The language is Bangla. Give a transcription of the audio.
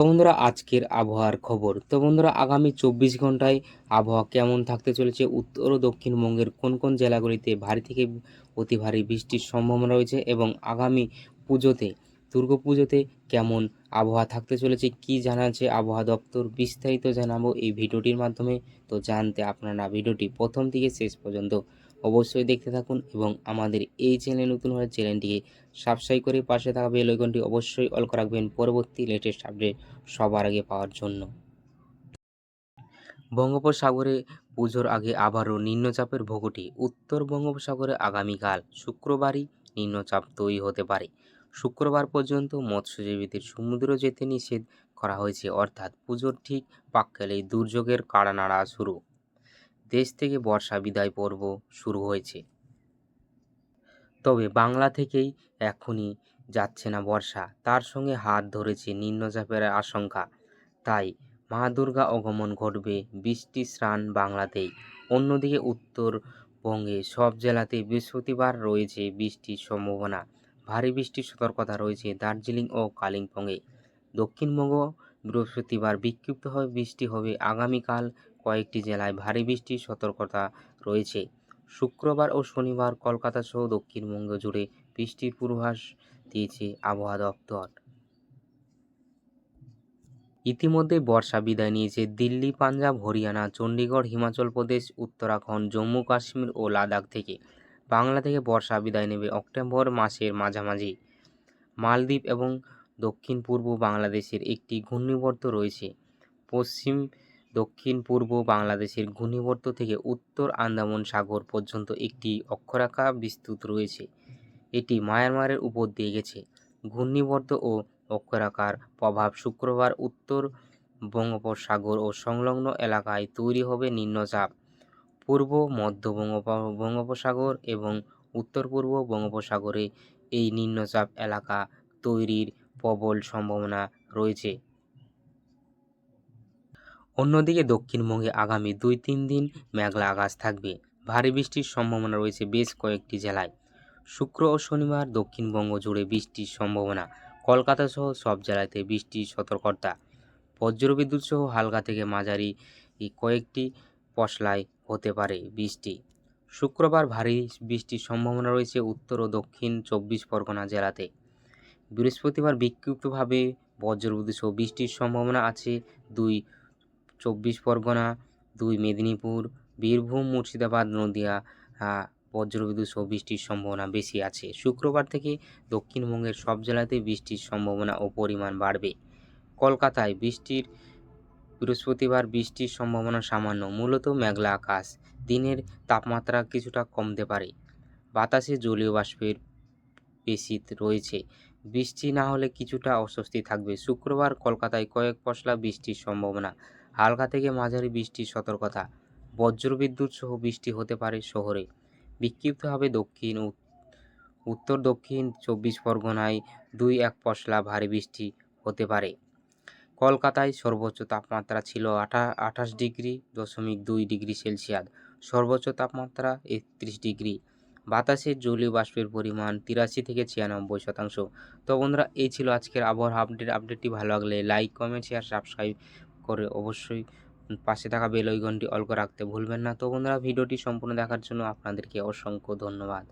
তো বন্ধুরা, আজকের আবহাওয়ার খবর। তো বন্ধুরা, আগামী চব্বিশ ঘন্টায় আবহাওয়া কেমন থাকতে চলেছে? উত্তর ও দক্ষিণবঙ্গের কোন কোন জেলাগুলিতে ভারী থেকে অতি ভারী বৃষ্টির সম্ভাবনা রয়েছে? এবং আগামী পুজোতে, দুর্গা পুজোতে কেমন আবহাওয়া থাকতে চলেছে? কি জানাচ্ছে আবহাওয়া দপ্তর? বিস্তারিত জানাব এই ভিডিওটির মাধ্যমে। তো জানতে আপনারা ভিডিওটি প্রথম থেকে শেষ পর্যন্ত অবশ্যই দেখতে থাকুন এবং আমাদের এই চ্যানেল নতুন হলে চ্যানেলটিকে সাবস্ক্রাইব করে পাশে থাকা বেল অবশ্যই অল রাখবেন পরবর্তী লেটেস্ট আপডেট সবার আগে পাওয়ার জন্য। বঙ্গোপসাগরে পুজোর আগে আবারও নিম্নচাপের ভোগটি। উত্তর বঙ্গোপসাগরে আগামীকাল শুক্রবারই নিম্নচাপ তৈরি হতে পারে। শুক্রবার পর্যন্ত মৎস্যজীবীদের সমুদ্র যেতে নিষেধ করা হয়েছে, অর্থাৎ পুজোর ঠিক পাক্কালেই দুর্যোগের কাড়া নাড়া শুরু। দেশ থেকে বর্ষা বিদায় পর্ব শুরু হয়েছে। তবে বাংলা থেকেই এখনই যাচ্ছে না বর্ষা। তার সঙ্গে হাত ধরেছে নিম্নচাপের আশঙ্কা। তাই মা দুর্গা আগমন ঘটবে বৃষ্টি স্নান বাংলাতেই। অন্যদিকে উত্তরবঙ্গে সব জেলাতে বৃহস্পতিবার রয়েছে বৃষ্টির সম্ভাবনা। ভারী বৃষ্টির সতর্কতা রয়েছে দার্জিলিং ও কালিম্পংয়ে। দক্ষিণবঙ্গ বৃহস্পতিবার বিক্ষিপ্তভাবে বৃষ্টি হবে আগামীকাল কয়েকটি জেলায় ভারী বৃষ্টির সতর্কতা রয়েছে। শুক্রবার ও শনিবার কলকাতা সহ দক্ষিণবঙ্গ জুড়ে বৃষ্টির পূর্বাভাস দিয়েছে আবহাওয়া দপ্তর। ইতিমধ্যে বর্ষা বিদায় নিয়েছে দিল্লি, পাঞ্জাব, হরিয়ানা, চণ্ডীগড়, হিমাচল প্রদেশ, উত্তরাখণ্ড, জম্মু, কাশ্মীর ও লাদাখ থেকে। বাংলা থেকে বর্ষা বিদায় নেবে অক্টোবর মাসের মাঝামাঝি। মালদ্বীপ এবং দক্ষিণ পূর্ব বাংলাদেশের একটি ঘূর্ণিবর্ত রয়েছে। পশ্চিম দক্ষিণ পূর্ব বাংলাদেশের ঘূর্ণিবর্ত থেকে উত্তর আন্দামান সাগর পর্যন্ত একটি অক্ষরেখা বিস্তৃত রয়েছে। এটি মায়ানমারের উপর দিয়ে গেছে। ঘূর্ণিবর্ত ও অক্ষরেখার প্রভাব শুক্রবার উত্তর বঙ্গোপসাগর ও সংলগ্ন এলাকায় তৈরি হবে নিম্নচাপ পূর্ব, মধ্য বঙ্গোপ বঙ্গোপসাগর এবং উত্তর পূর্ব বঙ্গোপসাগরে এই নিম্নচাপ এলাকা তৈরির প্রবল সম্ভাবনা রয়েছে। অন্যদিকে দক্ষিণবঙ্গে আগামী দুই তিন দিন মেঘলা আকাশ থাকবে। ভারী বৃষ্টির সম্ভাবনা রয়েছে বেশ কয়েকটি জেলায়। শুক্র ও শনিবার দক্ষিণবঙ্গ জুড়ে বৃষ্টির সম্ভাবনা। কলকাতা সহ সব জেলাতে বৃষ্টির সতর্কতা। বজ্রবিদ্যুৎ সহ হালকা থেকে মাঝারি কয়েকটি পশলায় হতে পারে বৃষ্টি। শুক্রবার ভারী বৃষ্টির সম্ভাবনা রয়েছে উত্তর ও দক্ষিণ চব্বিশ পরগনা জেলাতে। বৃহস্পতিবার বিক্ষিপ্তভাবে বজ্রবিদ্যুৎ সহ বৃষ্টির সম্ভাবনা আছে দুই চব্বিশ পরগনা, দুই মেদিনীপুর, বীরভূম, মুর্শিদাবাদ, নদিয়া বজ্রবিদ্যুৎ সহ বৃষ্টির সম্ভাবনা বেশি আছে। শুক্রবার থেকে দক্ষিণবঙ্গের সব জেলাতে বৃষ্টির সম্ভাবনা ও পরিমাণ বাড়বে। কলকাতায় বৃষ্টির, বৃহস্পতিবার বৃষ্টির সম্ভাবনা সামান্য, মূলত মেঘলা আকাশ। দিনের তাপমাত্রা কিছুটা কমতে পারে। বাতাসে জলীয় বাষ্পের বেশি রয়েছে। বৃষ্টি না হলে কিছুটা অস্বস্তি থাকবে। শুক্রবার কলকাতায় কয়েক পশলা বৃষ্টির সম্ভাবনা। হালকা থেকে মাঝারি বৃষ্টির সতর্কতা। বজ্রবিদ্যুৎ সহ বৃষ্টি হতে পারে শহরে। বিক্ষিপ্তভাবে দক্ষিণ উত্তর দক্ষিণ চব্বিশ পরগনায় দুই এক পশলা ভারী বৃষ্টি হতে পারে। কলকাতায় সর্বোচ্চ তাপমাত্রা ছিল আঠা আঠাশ ডিগ্রি দশমিক দুই ডিগ্রি সেলসিয়াস। সর্বোচ্চ তাপমাত্রা একত্রিশ ডিগ্রি। বাতাসের জলীয় বাষ্পের পরিমাণ তিরাশি থেকে ছিয়ানব্বই শতাংশ। তো বন্ধুরা, এই ছিল আজকের আবহাওয়ার আপডেট। আপডেটটি ভালো লাগলে লাইক কমেন্ট শেয়ার সাবস্ক্রাইব করে অবশ্যই পাশে থাকা বেল আইকনটি অল করে রাখতে ভুলবেন না। তো বন্ধুরা, ভিডিওটি সম্পূর্ণ দেখার জন্য আপনাদেরকে অসংখ্য ধন্যবাদ।